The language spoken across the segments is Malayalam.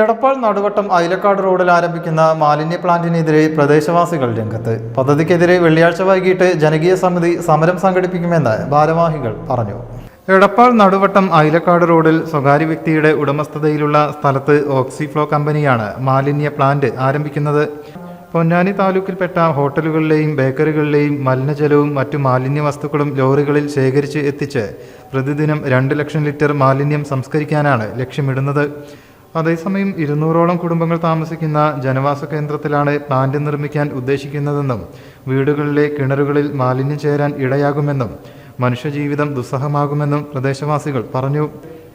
എടപ്പാൾ നടുവട്ടം ഐലക്കാട് റോഡിൽ ആരംഭിക്കുന്ന മാലിന്യ പ്ലാന്റിനെതിരെ പ്രദേശവാസികൾ രംഗത്ത്. പദ്ധതിക്കെതിരെ വെള്ളിയാഴ്ച വൈകിട്ട് ജനകീയ സമിതി സമരം സംഘടിപ്പിക്കുമെന്ന് ഭാരവാഹികൾ പറഞ്ഞു. എടപ്പാൾ നടുവട്ടം ഐലക്കാട് റോഡിൽ സ്വകാര്യ വ്യക്തിയുടെ ഉടമസ്ഥതയിലുള്ള സ്ഥലത്ത് ഓക്സിഫ്ലോ കമ്പനിയാണ് മാലിന്യ പ്ലാന്റ് ആരംഭിക്കുന്നത്. പൊന്നാനി താലൂക്കിൽപ്പെട്ട ഹോട്ടലുകളിലെയും ബേക്കറികളിലെയും മലിനജലവും മറ്റു മാലിന്യ വസ്തുക്കളും ലോറികളിൽ ശേഖരിച്ച് എത്തിച്ച് പ്രതിദിനം രണ്ട് ലക്ഷം ലിറ്റർ മാലിന്യം സംസ്കരിക്കാനാണ് ലക്ഷ്യമിടുന്നത്. അതേസമയം ഇരുന്നൂറോളം കുടുംബങ്ങൾ താമസിക്കുന്ന ജനവാസ കേന്ദ്രത്തിലാണ് പ്ലാന്റ് നിർമ്മിക്കാൻ ഉദ്ദേശിക്കുന്നതെന്നും വീടുകളിലെ കിണറുകളിൽ മാലിന്യം ചേരാൻ ഇടയാകുമെന്നും മനുഷ്യജീവിതം ദുസ്സഹമാകുമെന്നും പ്രദേശവാസികൾ പറഞ്ഞു.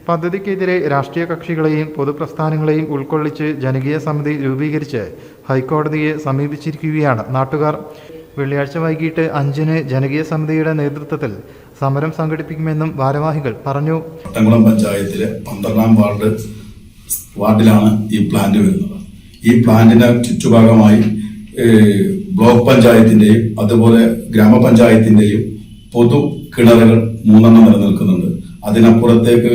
പദ്ധതിക്കെതിരെ രാഷ്ട്രീയ കക്ഷികളെയും പൊതുപ്രസ്ഥാനങ്ങളെയും ഉൾക്കൊള്ളിച്ച് ജനകീയ സമിതി രൂപീകരിച്ച് ഹൈക്കോടതിയെ സമീപിച്ചിരിക്കുകയാണ് നാട്ടുകാർ. വെള്ളിയാഴ്ച വൈകിട്ട് അഞ്ചിന് ജനകീയ സമിതിയുടെ നേതൃത്വത്തിൽ സമരം സംഘടിപ്പിക്കുമെന്നും ഭാരവാഹികൾ പറഞ്ഞു. പഞ്ചായത്തിലെ പന്ത്രണ്ടാം വാർഡ് വാർഡിലാണ് ഈ പ്ലാന്റ് വരുന്നത്. ഈ പ്ലാന്റിന്റെ ചുറ്റുഭാഗമായി ബ്ലോക്ക് പഞ്ചായത്തിന്റെയും അതുപോലെ ഗ്രാമപഞ്ചായത്തിന്റെയും പൊതു കിണറുകൾ മൂന്നെണ്ണം നിലനിൽക്കുന്നുണ്ട് അതിനപ്പുറത്തേക്ക്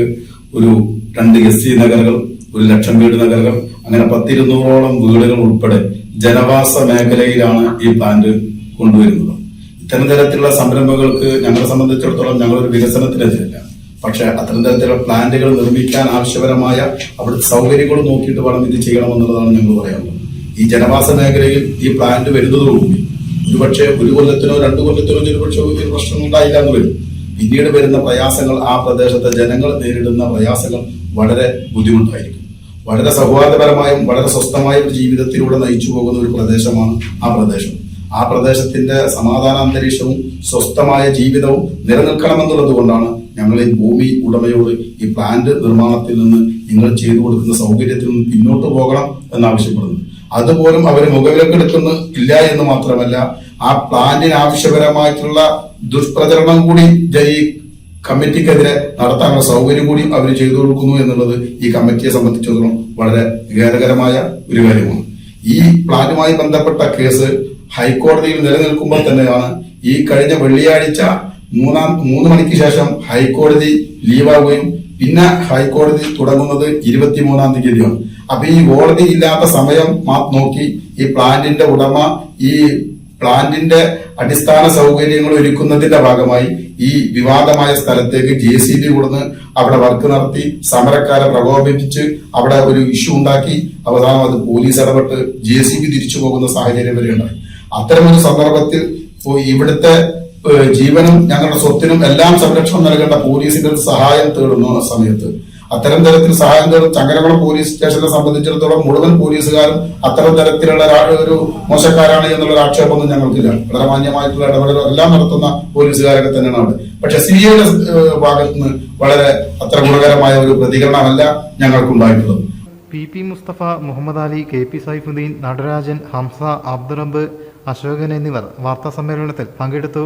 ഒരു രണ്ട് എസ് സി നഗറുകൾ ഒരു ലക്ഷം വീട് നഗറുകൾ അങ്ങനെ പത്തിരുന്നൂറോളം വീടുകൾ ഉൾപ്പെടെ ജനവാസ മേഖലയിലാണ് ഈ പ്ലാന്റ് കൊണ്ടുവരുന്നത്. ഇത്തരം തരത്തിലുള്ള സംരംഭങ്ങൾക്ക് ഞങ്ങളെ സംബന്ധിച്ചിടത്തോളം ഞങ്ങളൊരു വികസനത്തിനെതിരല്ല. പക്ഷെ അത്തരം തരത്തിലുള്ള പ്ലാന്റുകൾ നിർമ്മിക്കാൻ ആവശ്യപരമായ അവിടുത്തെ സൗകര്യങ്ങൾ നോക്കിയിട്ട് വേണം ഇത് ചെയ്യണമെന്നുള്ളതാണ് ഞങ്ങൾ പറയാനുള്ളത് ഈ ജനവാസ മേഖലയിൽ ഈ പ്ലാന്റ് വരുന്നതോടുകൂടി ഒരുപക്ഷെ ഒരു കൊല്ലത്തിനോ രണ്ടു കൊല്ലത്തിനോ ഒരുപക്ഷെ ഒരു പ്രശ്നം ഉണ്ടായില്ല എന്ന് വരും. പിന്നീട് വരുന്ന പ്രയാസങ്ങൾ ആ പ്രദേശത്തെ ജനങ്ങൾ നേരിടുന്ന പ്രയാസങ്ങൾ വളരെ ബുദ്ധിമുട്ടായിരിക്കും. വളരെ സൗഹാർദ്ദപരമായും വളരെ സ്വസ്ഥമായ ഒരു ജീവിതത്തിലൂടെ നയിച്ചു പോകുന്ന ഒരു പ്രദേശമാണ് ആ പ്രദേശം. ആ പ്രദേശത്തിന്റെ സമാധാന അന്തരീക്ഷവും സ്വസ്ഥമായ ജീവിതവും നിലനിൽക്കണമെന്നുള്ളത് കൊണ്ടാണ് ഞങ്ങൾ ഈ ഭൂമി ഉടമയോട് ഈ പ്ലാന്റ് നിർമ്മാണത്തിൽ നിന്ന് നിങ്ങൾ ചെയ്തു കൊടുക്കുന്ന സൗകര്യത്തിൽ നിന്ന് പിന്നോട്ട് പോകണം എന്നാവശ്യപ്പെടുന്നു. അതുപോലും അവർ മുഖവിലക്കെടുക്കുന്ന ഇല്ല എന്ന് മാത്രമല്ല ആ പ്ലാന്റിന് ആവശ്യപരമായിട്ടുള്ള ദുഷ്പ്രചരണം കൂടി ഈ കമ്മിറ്റിക്കെതിരെ നടത്താനുള്ള സൗകര്യം കൂടി അവർ ചെയ്തു കൊടുക്കുന്നു എന്നുള്ളത് ഈ കമ്മിറ്റിയെ സംബന്ധിച്ചിടത്തോളം വളരെ ഖേദകരമായ ഒരു കാര്യമാണ്. ഈ പ്ലാനുമായി ബന്ധപ്പെട്ട കേസ് ഹൈക്കോടതിയിൽ നിലനിൽക്കുമ്പോൾ തന്നെയാണ് ഈ കഴിഞ്ഞ വെള്ളിയാഴ്ച മൂന്നാം മൂന്ന് മണിക്ക് ശേഷം ഹൈക്കോടതി ലീവാകുകയും പിന്നെ ഹൈക്കോടതി തുടങ്ങുന്നത് ഇരുപത്തിമൂന്നാം തീയതിയാണ്. അപ്പൊ ഈ കോടതി ഇല്ലാത്ത സമയം നോക്കി ഈ പ്ലാന്റിന്റെ ഉടമ ഈ പ്ലാന്റിന്റെ അടിസ്ഥാന സൗകര്യങ്ങൾ ഒരുക്കുന്നതിന്റെ ഭാഗമായി ഈ വിവാദമായ സ്ഥലത്തേക്ക് ജെ സി ബി കൊടുന്ന് അവിടെ വർക്ക് നടത്തി സമരക്കാരെ പ്രകോപിപ്പിച്ച് അവിടെ ഒരു ഇഷ്യൂ ഉണ്ടാക്കി. അവസാനം അത് പോലീസ് ഇടപെട്ട് ജെ സി ബി തിരിച്ചു പോകുന്ന സാഹചര്യം വരെ ഉണ്ടായി അത്തരമൊരു സന്ദർഭത്തിൽ ഇവിടുത്തെ ജീവനും ഞങ്ങളുടെ സ്വത്തിനും എല്ലാം സംരക്ഷണം നൽകേണ്ട പോലീസിന്റെ സഹായം തേടുന്ന സമയത്ത്. അത്തരം തരത്തിൽ സഹായം തേടും ചങ്ങരകുളം പോലീസ് സ്റ്റേഷനെ സംബന്ധിച്ചിടത്തോളം മുഴുവൻ പോലീസുകാരും അത്തരം തരത്തിലുള്ള ഒരു മോശക്കാരാണ് എന്നുള്ള ആക്ഷേപമൊന്നും ഞങ്ങൾക്കില്ല. വളരെ മാന്യമായിട്ടുള്ള ഇടപെടലും എല്ലാം നടത്തുന്ന പോലീസുകാരൊക്കെ തന്നെയാണ് അവിടെ. പക്ഷെ സി ഐയുടെ ഭാഗത്ത് നിന്ന് വളരെ അത്ര ഗുണകരമായ ഒരു പ്രതികരണമല്ല ഞങ്ങൾക്കുണ്ടായിട്ടുള്ളത്. P P Mustafa Muhammad Ali K P Saifuddin Natarajan Hamsa Abdurab Ashokan എന്നിവർ വാർത്താ സമ്മേളനത്തിൽ പങ്കെടുത്തു.